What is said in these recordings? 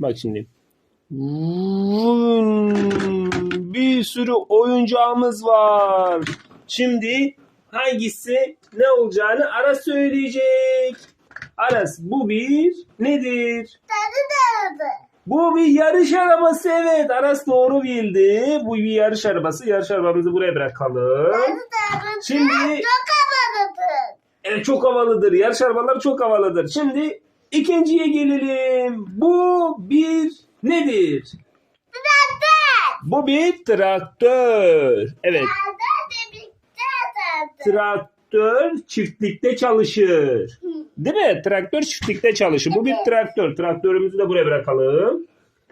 Bak şimdi. Vın. Bir sürü oyuncağımız var. Şimdi hangisi ne olacağını Aras söyleyecek. Aras bu bir nedir? Bu bir yarış arabası evet. Aras doğru bildi. Bu bir yarış arabası. Yarış arabamızı buraya bırakalım. Şimdi Çok havalıdır. evet çok havalıdır. Yarış arabaları çok havalıdır. Şimdi ikinciye gelelim. Bu bir nedir? Traktör. Bu bir traktör. Evet. Traktör çiftlikte çalışır. Değil mi? Traktör çiftlikte çalışır. Bu bir traktör. Traktörümüzü de buraya bırakalım.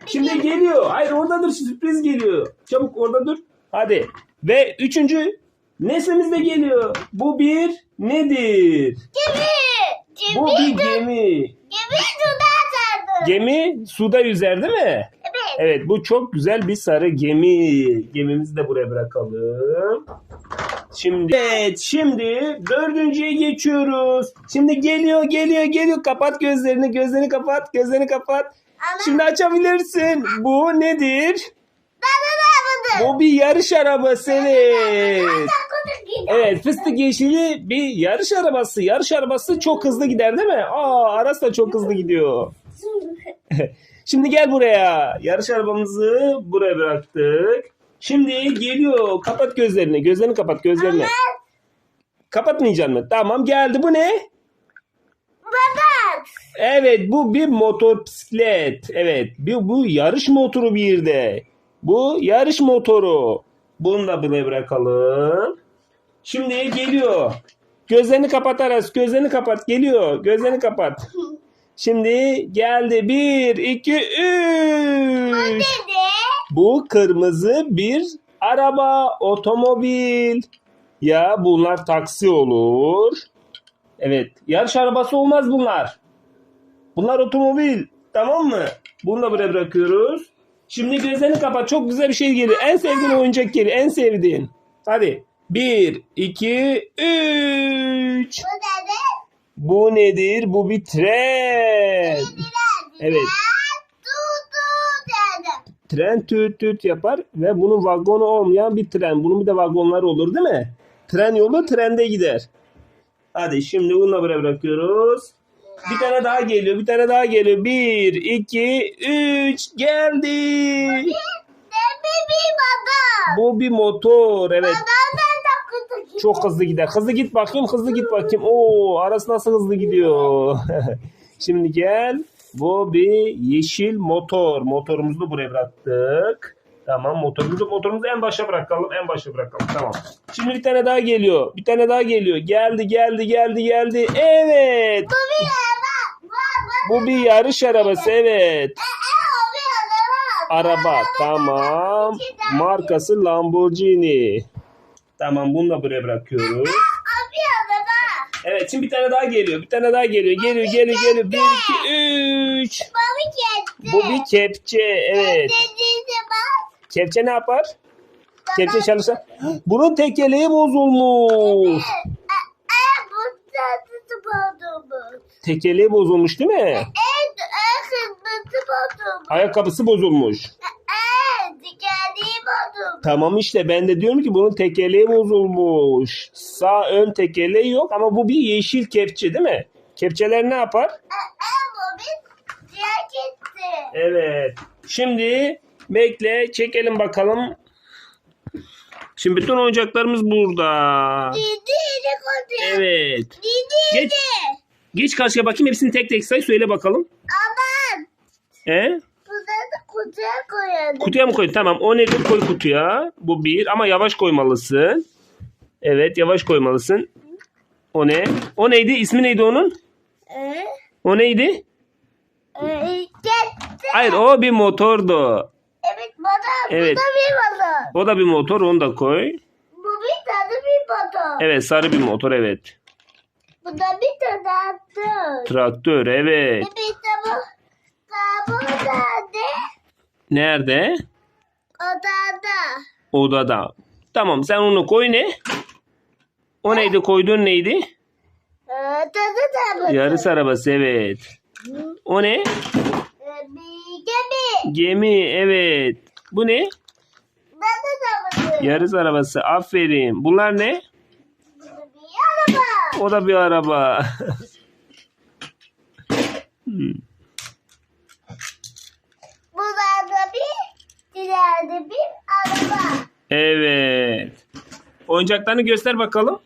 Şimdi geliyor. Hayır orada dur sürpriz geliyor. Çabuk orada dur. Hadi. Ve üçüncü neslimiz de geliyor. Bu bir nedir? Gemi. Bu bir gemi. Gemi suda tadı. Gemi suda yüzer değil mi? Evet. Evet bu çok güzel bir sarı gemi. Gemimizi de buraya bırakalım. Şimdi evet şimdi dördüncüye geçiyoruz. Şimdi geliyor geliyor geliyor. Kapat gözlerini gözlerini kapat gözlerini kapat. Ama Şimdi açabilirsin. Bu nedir? tadı tadı. Bu bir yarış arabası evet. Evet fıstık yeşili bir yarış arabası. Yarış arabası çok hızlı gider değil mi? Aa Aras da çok hızlı gidiyor. Şimdi gel buraya. Yarış arabamızı buraya bıraktık. Şimdi geliyor. Kapat gözlerini. Gözlerini kapat gözlerini. Kapatmayacaksın mı? Tamam geldi. Bu ne? Babak. Evet bu bir motosiklet. Evet bu, bu yarış motoru bir de. Bu yarış motoru. Bunu da buraya bırakalım. Şimdi geliyor. Gözlerini kapat Aras. Gözlerini kapat. Geliyor. Gözlerini kapat. Şimdi geldi. Bir, iki, üç. Bu kırmızı bir araba, otomobil. Ya bunlar taksi olur. Evet, yarış arabası olmaz bunlar. Bunlar otomobil. Tamam mı? Bunu da buraya bırakıyoruz. Şimdi gözlerini kapat. Çok güzel bir şey geliyor. En sevdiğin oyuncak geliyor. En sevdiğin. Hadi. Bir, iki, üç. Bu dedi. Bu nedir? Bu bir tren. Evet. Tren tüt tüt yapar ve bunun vagonu olmayan bir tren. Bunun bir de vagonları olur değil mi? Tren yolu trende gider. Hadi şimdi bunu da buraya bırakıyoruz. Bir tane daha geliyor. Bir tane daha geliyor. Bir, iki, üç. Geldi. Debi bir baba. Bu bir motor. Evet. Babadan takıdı gider. Çok hızlı gider. Hızlı git bakayım. Hızlı git bakayım. Oo, arası nasıl hızlı gidiyor. Şimdi gel. Bu bir yeşil motor. Motorumuzu da buraya bıraktık. Tamam motorumuzu motorumuzu en başa bırakalım. En başa bırakalım. Tamam. Şimdi bir tane daha geliyor. Bir tane daha geliyor. Geldi geldi geldi geldi. Evet. Bu bir araba. Baba. Bu bir yarış arabası. Evet. E, araba. Araba. Tamam. Markası Lamborghini. Tamam bunu da buraya bırakıyoruz. Bir araba. Evet şimdi bir tane daha geliyor. Bir tane daha geliyor. Geliyor geliyor geliyor. Bir iki üç. Baba geldi. Bu bir kepçe. Evet. Dediğinde bak. Kepçe ne yapar? Kepçe çalışır. Bunun tekeleği bozulmuş. Bu tadı bozulmuş. Tekeleği bozulmuş değil mi? En, en bozulmuş. Ayakkabısı bozulmuş. Tamam işte ben de diyorum ki bunun tekeleği bozulmuş. Sağ ön tekeleği yok ama bu bir yeşil kepçe değil mi? Kepçeler ne yapar? Bir. Evet. Şimdi bekle çekelim bakalım. Şimdi bütün oyuncaklarımız burada. Didi. Evet. Didi Geç. Geç karşıya bakayım hepsini tek tek say söyle bakalım. Aman. He? Kutuya koyalım. Kutuya mı koy? Tamam o nedir koy kutuya. Bu bir ama yavaş koymalısın. Evet yavaş koymalısın. O ne? O neydi? İsmi neydi onun? Ee, O neydi? e, gitti. Hayır o bir motordu. Evet bana. Evet. Bu da bir bana. O da bir motor onu da koy. Bu bir tane bir bana. Evet sarı bir motor evet. Bu da bir tane attı. Traktör evet. Bir tane Bu nerede? Nerede? Odada. Odada. Tamam sen onu koy ne? O neydi koyduğun neydi? Ee, tadı da bu. Yarış arabası evet. O ne? Ee, gemi Gemi evet. Bu ne? Arabası. Yarış arabası. Aferin. Bunlar ne? Bir araba. O da bir araba. Hmm. Burada ileride bir araba. evet. Oyuncaklarını göster bakalım.